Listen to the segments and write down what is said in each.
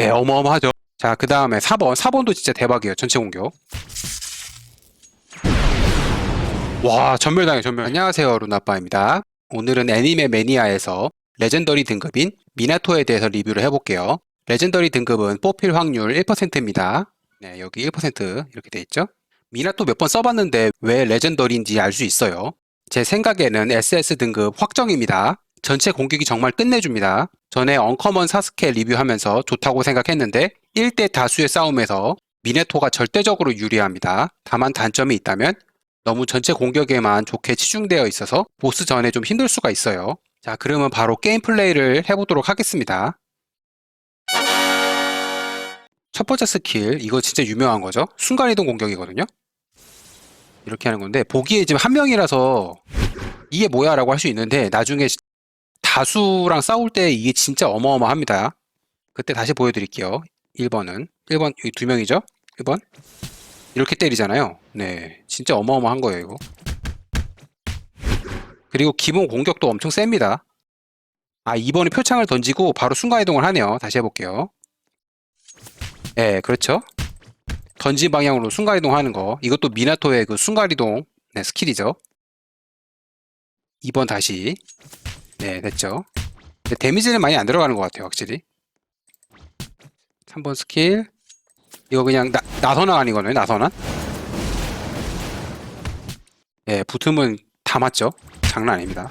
예, 어마어마하죠. 자, 그 다음에 4번. 4번도 진짜 대박이에요. 전체 공격. 와, 전멸당해, 전멸. 안녕하세요, 루나빠입니다. 오늘은 애니메 매니아에서 레전더리 등급인 미나토에 대해서 리뷰를 해볼게요. 레전더리 등급은 뽑힐 확률 1%입니다. 네, 여기 1% 이렇게 돼 있죠. 미나토 몇 번 써봤는데 왜 레전더리인지 알 수 있어요. 제 생각에는 SS 등급 확정입니다. 전체 공격이 정말 끝내줍니다. 전에 언커먼 사스케 리뷰하면서 좋다고 생각했는데 1대 다수의 싸움에서 미네토가 절대적으로 유리합니다. 다만 단점이 있다면 너무 전체 공격에만 좋게 치중되어 있어서 보스 전에 좀 힘들 수가 있어요. 자, 그러면 바로 게임 플레이를 해보도록 하겠습니다. 첫 번째 스킬, 이거 진짜 유명한 거죠? 순간이동 공격이거든요? 이렇게 하는 건데, 보기에 지금 한 명이라서 이게 뭐야 라고 할 수 있는데, 나중에 다수랑 싸울 때 이게 진짜 어마어마합니다. 그때 다시 보여드릴게요. 1번은. 1번, 여기 두 명이죠? 1번. 이렇게 때리잖아요. 네. 진짜 어마어마한 거예요, 이거. 그리고 기본 공격도 엄청 셉니다. 아, 2번이 표창을 던지고 바로 순간이동을 하네요. 다시 해볼게요. 네, 그렇죠. 던진 방향으로 순간이동 하는 거. 이것도 미나토의 그 순간이동 네, 스킬이죠. 2번 다시. 네, 됐죠. 데미지는 많이 안 들어가는 것 같아요, 확실히. 3번 스킬. 이거 그냥 나, 나선왕 아니거든요, 나선왕. 예, 붙으면 다 맞죠? 장난 아닙니다.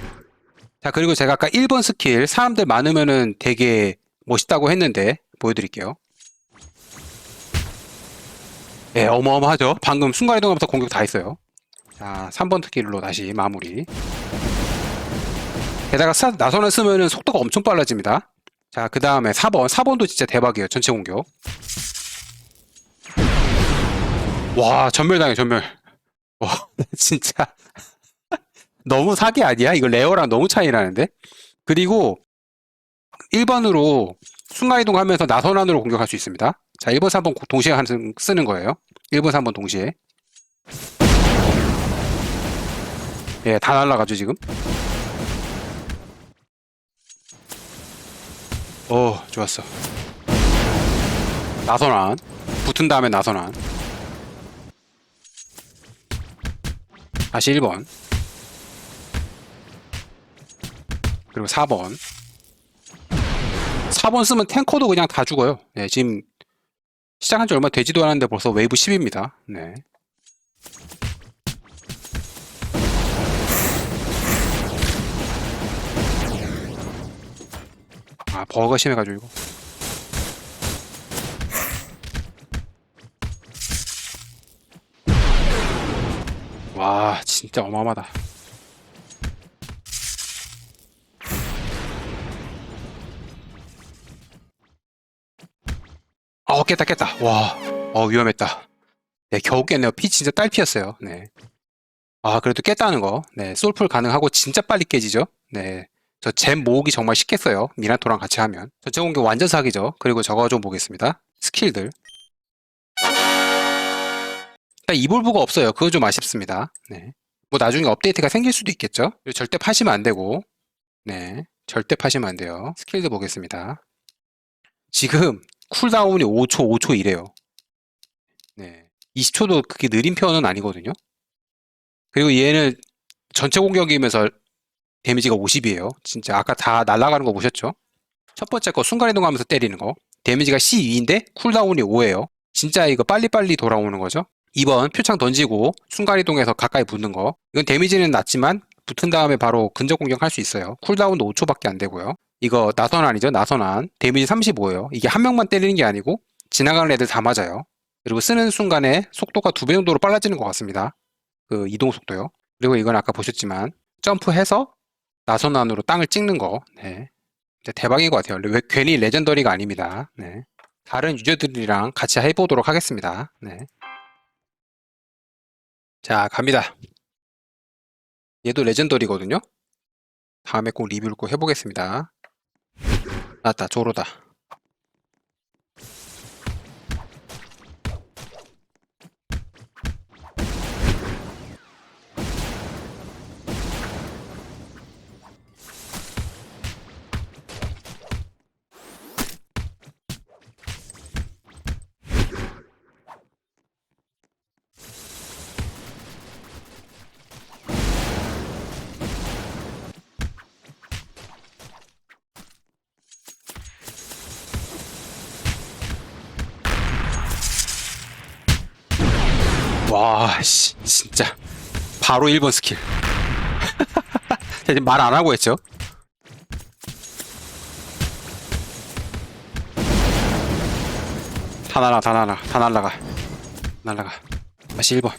자, 그리고 제가 아까 1번 스킬, 사람들 많으면은 되게 멋있다고 했는데, 보여드릴게요. 예, 어마어마하죠? 방금 순간이동하면서 공격 다 했어요. 자, 3번 스킬로 다시 마무리. 게다가 사, 나선을 쓰면은 속도가 엄청 빨라집니다. 자, 그 다음에 4번. 4번도 진짜 대박이에요. 전체 공격. 와, 전멸당해, 전멸. 와, 진짜. 너무 사기 아니야? 이거 레어랑 너무 차이 나는데? 그리고 1번으로 순간이동 하면서 나선 안으로 공격할 수 있습니다. 자, 1번, 3번 동시에 하는- 쓰는 거예요. 1번, 3번 동시에. 예, 다 날라가죠, 지금. 오, 좋았어. 나선안. 붙은 다음에 나선안. 다시 1번. 그리고 4번. 4번 쓰면 탱커도 그냥 다 죽어요. 네, 지금 시작한 지 얼마 되지도 않았는데 벌써 웨이브 10입니다. 네. 아, 버거가 심해가지고 이거. 와, 진짜 어마어마하다. 어, 깼다, 깼다. 와, 어, 위험했다. 네, 겨우 깼네요. 피 진짜 딸피였어요. 네. 아, 그래도 깼다는 거. 네, 솔풀 가능하고 진짜 빨리 깨지죠. 네. 저잼 모으기 정말 쉽겠어요. 미나토랑 같이 하면. 전체 공격 완전 사기죠. 그리고 저거 좀 보겠습니다. 스킬들. 일단 이볼브가 없어요. 그거 좀 아쉽습니다. 네. 뭐 나중에 업데이트가 생길 수도 있겠죠. 절대 파시면 안 되고. 네. 절대 파시면 안 돼요. 스킬들 보겠습니다. 지금 쿨다운이 5초, 5초 이래요. 네. 20초도 그게 느린 편은 아니거든요. 그리고 얘는 전체 공격이면서 데미지가 50이에요. 진짜 아까 다 날아가는 거 보셨죠? 첫 번째 거 순간이동하면서 때리는 거. 데미지가 C2인데 쿨다운이 5예요. 진짜 이거 빨리빨리 돌아오는 거죠. 2번 표창 던지고 순간이동해서 가까이 붙는 거. 이건 데미지는 낮지만 붙은 다음에 바로 근접 공격할 수 있어요. 쿨다운도 5초밖에 안 되고요. 이거 나선안이죠. 나선안. 데미지 35예요. 이게 한 명만 때리는 게 아니고 지나가는 애들 다 맞아요. 그리고 쓰는 순간에 속도가 두 배 정도로 빨라지는 것 같습니다. 그 이동 속도요. 그리고 이건 아까 보셨지만 점프해서 나선 안으로 땅을 찍는 거. 네. 대박인 것 같아요. 왜 괜히 레전더리가 아닙니다. 네. 다른 유저들이랑 같이 해보도록 하겠습니다. 네. 자, 갑니다. 얘도 레전더리거든요. 다음에 꼭 리뷰를 꼭 해보겠습니다. 맞다, 조로다. 와, 씨, 진짜. 바로 1번 스킬. 지금 말 안 하고 했죠? 다 날아, 다 날아, 다 날라가. 날라가. 다시 1번.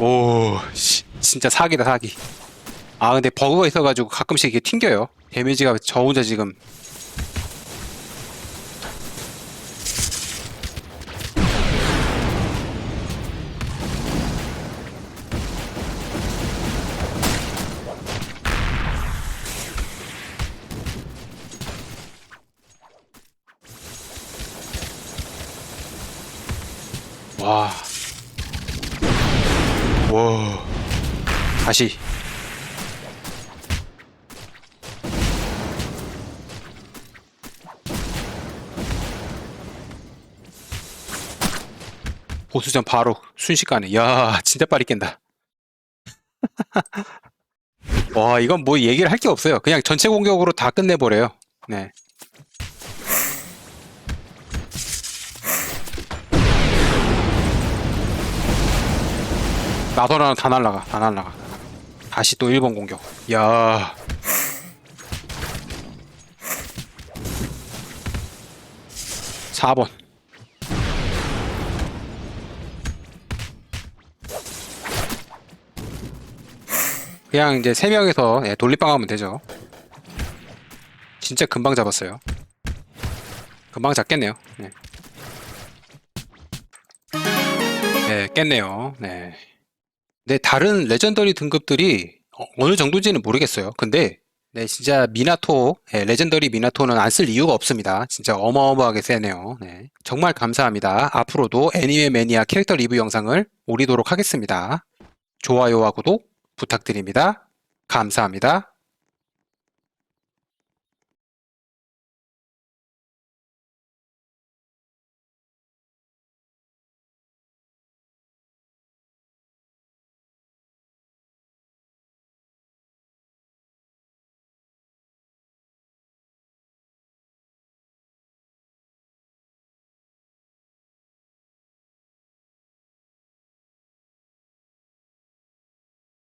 오, 씨, 진짜 사기다, 사기. 아, 근데 버그가 있어가지고 가끔씩 이게 튕겨요. 데미지가 저 혼자 지금. 와. 와. 다시. 보수전 바로 순식간에. 야, 진짜 빨리 깬다. 와, 이건 뭐 얘기를 할 게 없어요. 그냥 전체 공격으로 다 끝내버려요. 네. 나도랑 다 날라가, 다 날라가. 다시 또 1번 공격. 야. 사번 그냥 이제 세 명이서 예, 돌림방 하면 되죠. 진짜 금방 잡았어요. 금방 잡겠네요. 네. 네, 깼네요. 네. 근데 다른 레전더리 등급들이 어- 어느 정도인지는 모르겠어요. 근데 네, 진짜 미나토, 예, 레전더리 미나토는 안 쓸 이유가 없습니다. 진짜 어마어마하게 세네요. 네. 정말 감사합니다. 앞으로도 애니메 매니아 캐릭터 리뷰 영상을 올리도록 하겠습니다. 좋아요와 구독 부탁드립니다. 감사합니다.